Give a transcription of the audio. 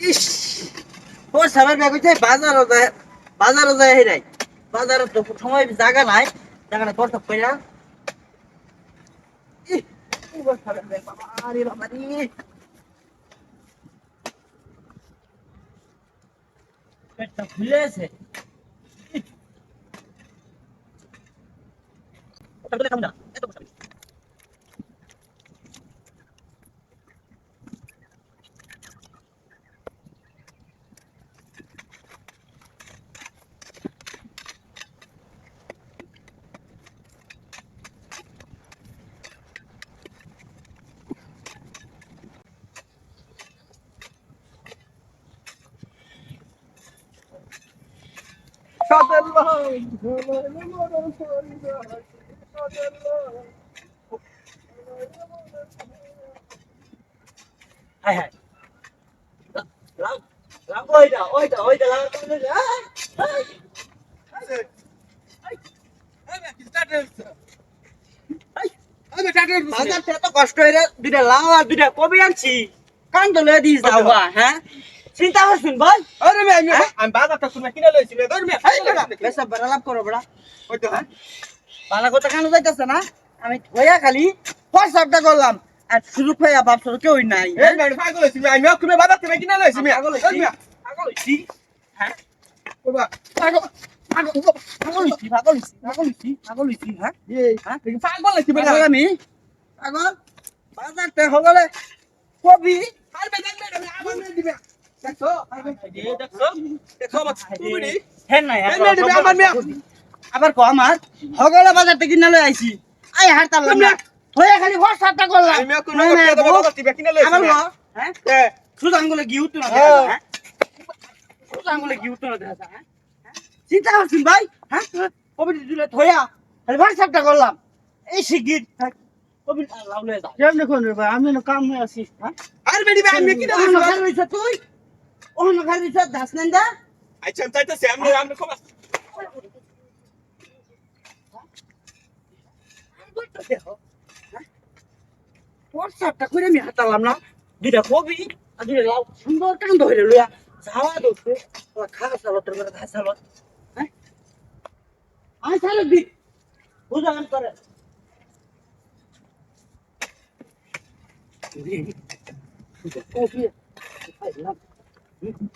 ইস তোর সামনে ব্যাগ হচ্ছে বাজারও যায় বাজারও যায় হে বাজারে তো সময় জায়গা নাই জায়গা তোর তো কইরা ইহ, তোর সামনে ব্যাগ, বাবা রে পেটটা ফুলে আছে। ওইটা ওইটা ওইটা এত কষ্ট হয়ে দুইটা লাউ আর দুইটা কবি আনছি। কান তো দিস হ্যাঁ? চিন্তা করছুন ভাই বেসা বড় লাভ করো বড়া। বালা কথা কেন যাইতেছে না? আমি হইয়া খালি হোয়াটসঅ্যাপটা করলাম। আর সুযোগ পাইয়া ভাবছ কেউই নাই হ্যাঁ? পাগল হইছি পাগল হইছি? হ্যাঁ? পাগল পাগল পাগল হইছি পাগল হইছি পাগল হইছি পাগল হইছি হ্যাঁ? হ্যাঁ? পাগল আমি? পাগল? বাজার তে হগলে কবি। হ্যাঁ নাই আবার কো আমার? হগলে বাজার থেকে কিনা লই আইছি। আই হার তারলাম না হয়ে খালি হোয়াটসঅ্যাপটা করলাম নাই, নাই, বউ, আবার লো, হ্যাঁ? শুধু আঙ্গুলে গিয়ে না হ্যাঁ? শুধু আঙ্গুলে না দেখা হ্যাঁ হ্যাঁ? চিন্তা করছেন ভাই হ্যাঁ? কবির দিলে থয়া খালি হোয়াটসঅ্যাপটা করলাম। এই শিগগির হ্যাঁ? কবির লাউ লয়ে যা। কেমনে কোন রে ভাই? আমি না কাম হয়ে আছি হ্যাঁ? ওহন খালি রইছ তুই? ওহন খালি রইছ দাস নেন্দা হোয়াটসঅ্যাপটা করে আমি হাতালাম না। দুইটা কবি আর দুইটা লাউ। সুন্দর কান্দ হয়ে লইয়া। যাওয়া দোষে খাওয়া চালো তোর করে খাওয়া চালো হ্যাঁ? আয় চালো দি। বুঝালাম করে কবি। খাইলাম Mm.